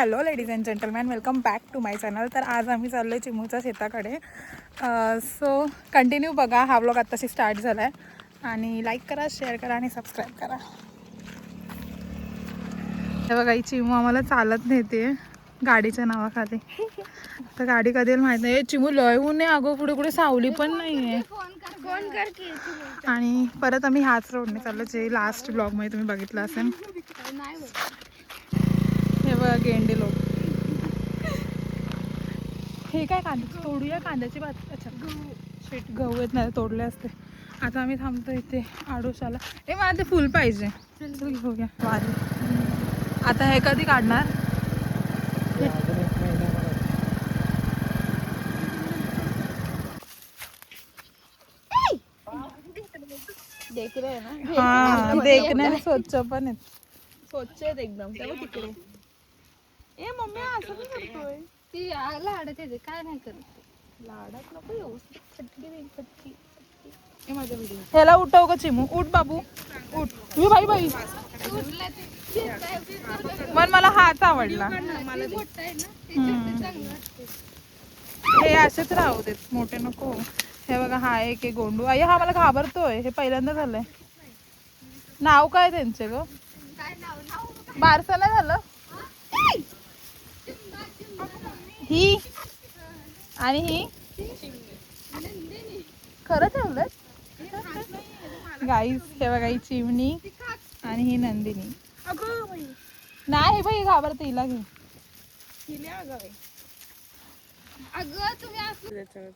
Hello ladies and gentleman welcome back to my channel तर आज आम्ही चाललो आहे चिमूच्या शेताकडे. सो कंटिन्यू बघा हा ब्लॉग आत्ताशी स्टार्ट झाला आहे आणि लाईक करा शेअर करा आणि सबस्क्राईब करा. हे बघा ही चिमू आम्हाला चालत नेते गाडीच्या नावाखाली. तर गाडी कधी माहीत नाही. चिमू लय ऊन आहे अगो पुढे कुठे सावली पण नाही आहे आणि परत आम्ही ह्याच रोडने चाललो जे लास्ट ब्लॉगमध्ये तुम्ही बघितलं असेल. बघा गेंडे लोक हे काय कांदा? तोडूया कांद्याची भात. अच्छा. शेट गहू आहेत ना तोडले असते. आता आम्ही थांबतो इथे आडोशाला. ए मला ते फुल पाहिजे. वारी आता हे कधी काढणार? देख रे ना? हा देखण्याने स्वच्छ पण आहेत. स्वच्छ आहेत एकदम. तिकडे. करतोय. ती लाडत येते काय नाही करत लाडत नको फटकी फटकी हे व्हिडिओ ह्याला उठव का चिमू. उठ बाबू उठ. ए बाई बाई. पण मला हाच आवडला. मोठा आहे ना हम्म. चांगलं वाटते हे असेच राहू देत. मोठे नको. हे बघा हा एक आहे गोंडू. आई हा मला घाबरतोय. हे पहिल्यांदा झालंय. नाव काय त्यांचे ग? काय नाव? नाव बारसा नाही झालं? ही आणि ही. खरं ठेवलं गाईस हे बघा ही चिमणी आणि ही नंदिनी. नाही बाई घाबरते हिला घे अगं तुम्ही असं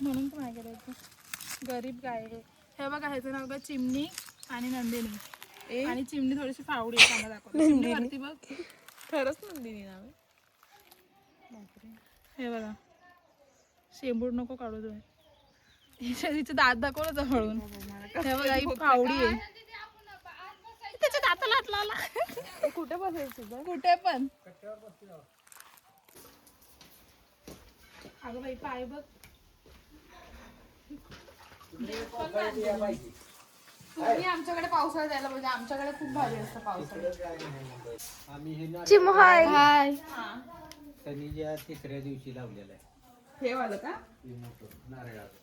म्हणून पण काय करायचं गरीब गाय आहे हे बघा ह्याचं नाव चिमणी आणि नंदिनी. आणि चिमणी थोडीशी फावडी आहे सांगा दाखव. चिमणी बघ. खरंच नंदिनी नाव हे बघा. शेंबूड नको काढू तुम्ही. हिच्या तिचे दात दाखव ना जवळून. हे बघा ही फावडी आहे. त्याच्या दाताला हात लावला. कुठे बसायचं कुठे पण. अगं बाई पाय बघ. तुम्ही आमच्याकडे पावसाळ्यात जायला पाहिजे. आमच्याकडे खूप भारी असतं पावसाळ्यात हे हाय. हाय शनीच्या तिसऱ्या दिवशी लावलेलं आहे. हे वालं का? हे मोठं नारळाचं.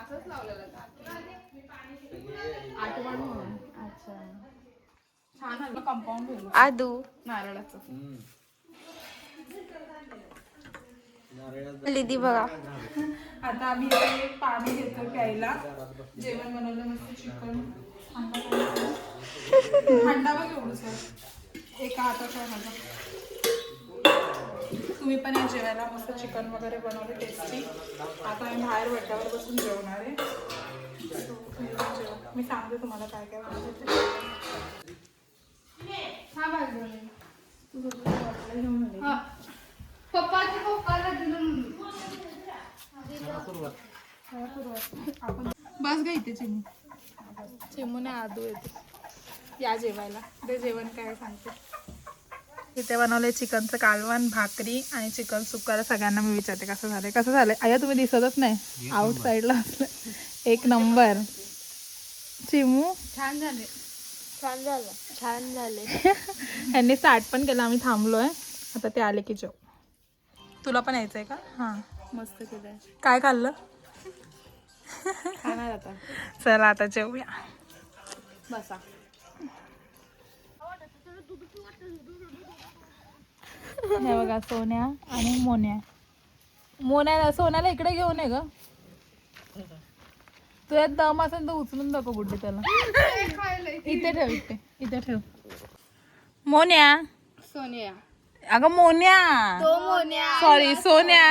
असंच लावलेलं का? सगळे आठवण म्हणून. अच्छा. छान आलं कंपाऊंड आदू. नारळाचं. हम्म. नारळाचं लिदी बघा. आता आम्ही इथे पाणी घेतो प्यायला. जेवण बनवलं मस्त चिकन. थंडा बघ एवढं सर. एका हातात माझा तुम्ही पण या जेवायला मस्त चिकन वगैरे बनवलं टेस्टी आता आम्ही बाहेर वड्यावर बसून जेवणार आहे. मी सांगते तुम्हाला काय काय. हा. हा? आपण बस गा इथे चिमू चिमूने आदू येते या जेवायला ते जेवण काय सांगते इथे बनवले चिकनचं कालवण भाकरी आणि चिकन सुक्का सगळ्यांना मी विचारते कसं झालंय? कसं झालंय? आया तुम्ही दिसतच नाही. आउट साईडला असलं. एक नंबर. चिमू? छान झाले. छान झालं. छान झाले. यांनी स्टार्ट पण केलं आम्ही थांबलोय. आता ते आले की जेव. तुला पण यायचंय का? हां. मस्त केलंय. काय खाल्लं? खाणार आता. चला आता जेवूया. बसा. हे बघा सोन्या आणि मोन्या. मोन्या सोन्याला इकडे घेऊन ये ग. तुझ्यात दम असेल तर उचलून दाखव गुड्डे त्याला. इथे ठेव इथे इथे ठेव. मोन्या. सोनिया. अगं मोन्या. तो मोन्या. सॉरी सोन्या.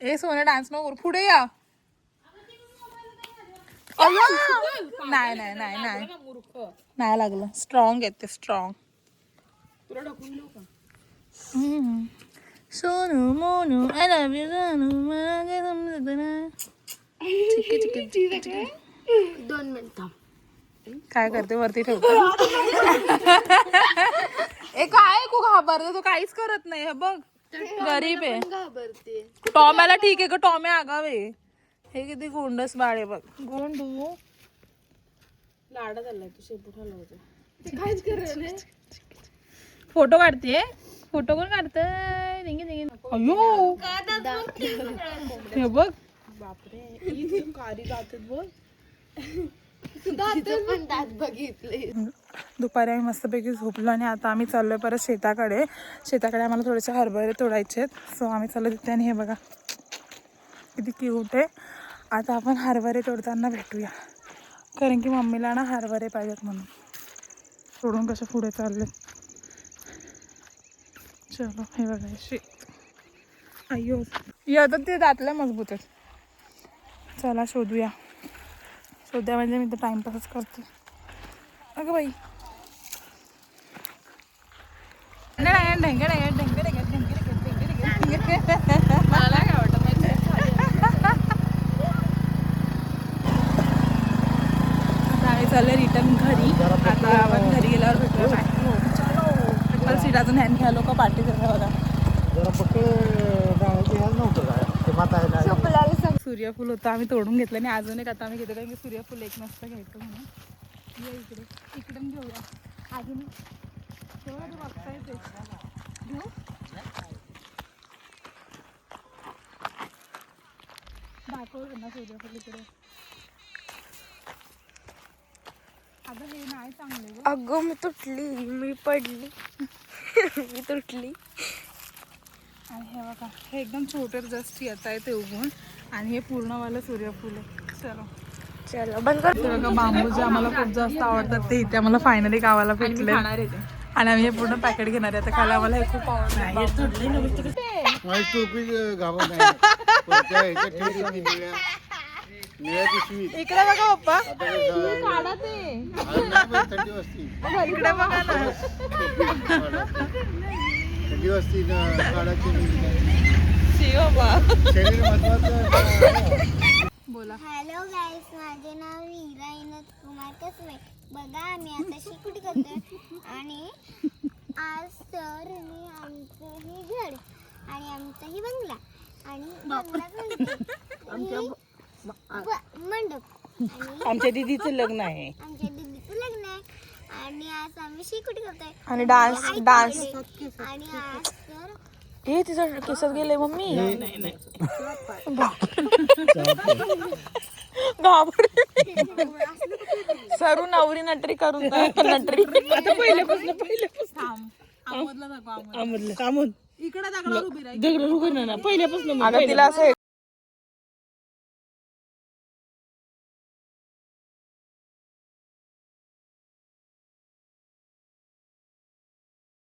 ए सोन्या डान्स नको करू. पुढे या! नाही नाही नाही नाही. नाही लागलं. स्ट्रॉंग येते strong Sonu Monu I love you Sonu मला काय समजत नाही चिक्की चिक्की चिक्की चिक्की. दोन मिनिट काय करते वरती ठेवते ए काय तू घाबरते तू काहीच करत नाही हे बघ गरीब आहे घाबरते टॉम्याला ठीक आहे ग टॉम्या आगाव आहे हे किती गोंडस बाळ आहे बघ गोंडू लाडा झालाय तू शेपू ठेवला होता ते काहीच करत नाही फोटो काढते फोटो कोण काढतंय? दिंगी दिंगी अयो. हे बघ. दुपारी आम्ही मस्तपैकी झोपलो आणि आता आम्ही चाललोय परत शेताकडे. शेताकडे आम्हाला थोडेसे हरभरे तोडायचे आहेत. सो आम्ही चाललो तिथे आणि हे बघा. किती क्यूट आहे. आता आपण हरभरे तोडताना भेटूया. कारण की मम्मीला ना हरभरे पाहिजेत म्हणून. सोडून कसे पुढे चालले? चलो हे बघा शेत या तर ते दातल्या मजबूत आहेत चला शोधूया. शोधूया म्हणजे मी तर टाईमपासच करते. अगं बाई. नाही नाही काय वाटत माहिती आता आम्ही चाललोय रिटर्न घरी आता आपण घरी गेल्यावर भेटूया चलो सीट अजून ह्यान घ्या लोक पार्टी करता बघा. जरा फक्त नव्हतं काय ते माता सूर्यफूल होतं आम्ही तोडून घेतलं आणि अजून एक आता आम्ही घेतो कारण की सूर्यफूल एक नसतं घ्यायचं म्हणून. ये इकडे. इकडून घेऊया. अजून दाखव ना सूर्यफूल इकडे. अगं हे नाही चांगले. अगं मी तुटली. मी पडली. मी तुटली आणि हे बघा हे एकदम छोटे जस्ट येत आहे ते उगवून आणि हे पूर्णवालं सूर्यफूल आहे. चलो. चलो बंद कर. ते बघा बांबू जे आम्हाला खूप जास्त आवडतात ते इथे आम्हाला फायनली गावाला भेटले आणि आम्ही हे पूर्ण पॅकेट घेणार आहे. तर खायला आम्हाला हे खूप आवडतं. इकडे बघा पप्पा. आता इकडे बघा ना. थंडी वाजती ना काढायची शरीर महत्वाचं. बोला. हॅलो गाईस माझे नाव इनत कुमार कसबे बघा आम्ही आता शिकवट करतोय. आणि आज तर मी आमचं हे घर आणि आमचा ही बंगला आणि मंडप. आणि आमच्या दीदीचं लग्न आहे आमच्या दीदीचं लग्न आहे आणि आज आम्ही करतोय. आणि डान्स डान्स आणि आज तर हे तिचं केसात गेले मम्मी. घाबरली. सरू नवरी नटरी करून नटरी. आता पहिल्यापासून पहिल्यापासून थांब. आमोदला दाखव आमोद आमदलं. आमद इकडे उभी पहिल्यापासून अगं तिला असं